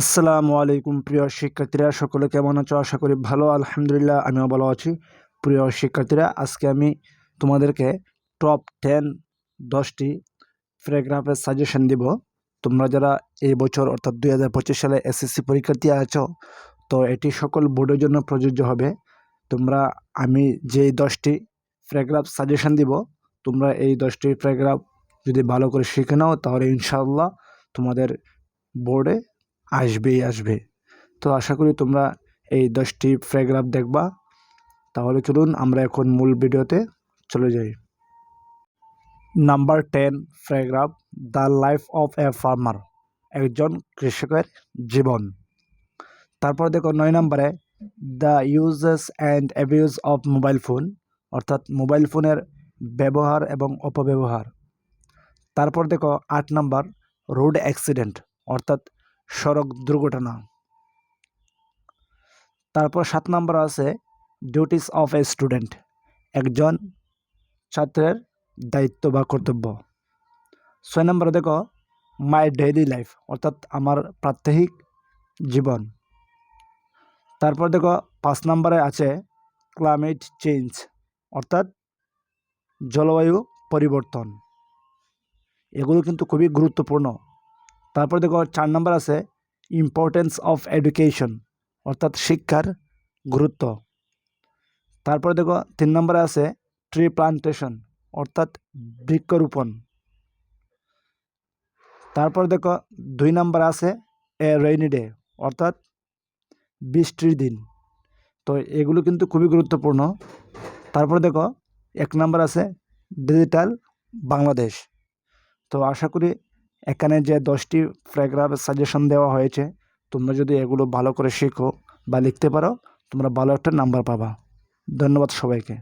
আসসালামু আলাইকুম প্রিয় শিক্ষার্থীরা, সকলে কেমন আছো? আশা করি ভালো, আলহামদুলিল্লাহ, আমিও ভালো আছি। প্রিয় শিক্ষার্থীরা, আজকে আমি তোমাদেরকে টপ টেন দশটি প্যারাগ্রাফের সাজেশন দিব। তোমরা যারা এই বছর, অর্থাৎ দুই হাজার পঁচিশ সালে এসএসসি পরীক্ষার্থী আছো, তো এটি সকল বোর্ডের জন্য প্রযোজ্য হবে। তোমরা, আমি যে দশটি প্যারাগ্রাফ সাজেশন দিব, তোমরা এই দশটি প্যারাগ্রাফ যদি ভালো করে শিখে নাও, তাহলে ইনশাআল্লাহ তোমাদের বোর্ডে আসবেই আসবে। তো আশা করি তোমরা এই দশটি প্যারাগ্রাফ দেখবা। তাহলে চলুন আমরা এখন মূল ভিডিওতে চলে যাই। Number ten paragraph the life of a farmer একজন কৃষকের জীবন। তারপর দেখো নয় নম্বরে the uses and abuse of mobile phone অর্থাৎ মোবাইল ফোনের ব্যবহার এবং অপব্যবহার। তারপর দেখো আট নাম্বার রোড অ্যাক্সিডেন্ট অর্থাৎ সড়ক দুর্ঘটনা। তারপর সাত নম্বর আছে ডিউটিস অফ এ স্টুডেন্ট একজন ছাত্রের দায়িত্ব বা কর্তব্য। ছয় নম্বরে দেখো মাই ডেইলি লাইফ অর্থাৎ আমার প্রাত্যহিক জীবন। তারপর দেখো, পাঁচ নম্বরে আছে ক্লাইমেট চেঞ্জ অর্থাৎ জলবায়ু পরিবর্তন। এগুলো কিন্তু খুবই গুরুত্বপূর্ণ। তারপর দেখো চার নম্বর আছে ইম্পর্টেন্স অফ এডুকেশন অর্থাৎ শিক্ষার গুরুত্ব। তারপর দেখো তিন নম্বরে আছে ট্রি প্লান্টেশন অর্থাৎ বৃক্ষরোপণ তারপর দেখো দুই নম্বর আছে এ রেইনি ডে অর্থাৎ বৃষ্টির দিন। তো এগুলো কিন্তু খুবই গুরুত্বপূর্ণ। তারপর দেখো এক নম্বর আছে ডিজিটাল বাংলাদেশ। তো আশা করি এখানে যে দশটি প্যারাগ্রাফ সাজেশন দেওয়া হয়েছে, তোমরা যদি এগুলো ভালো করে শেখো বা লিখতে পারো, তোমরা ভালো একটা নাম্বার পাবা। ধন্যবাদ সবাইকে।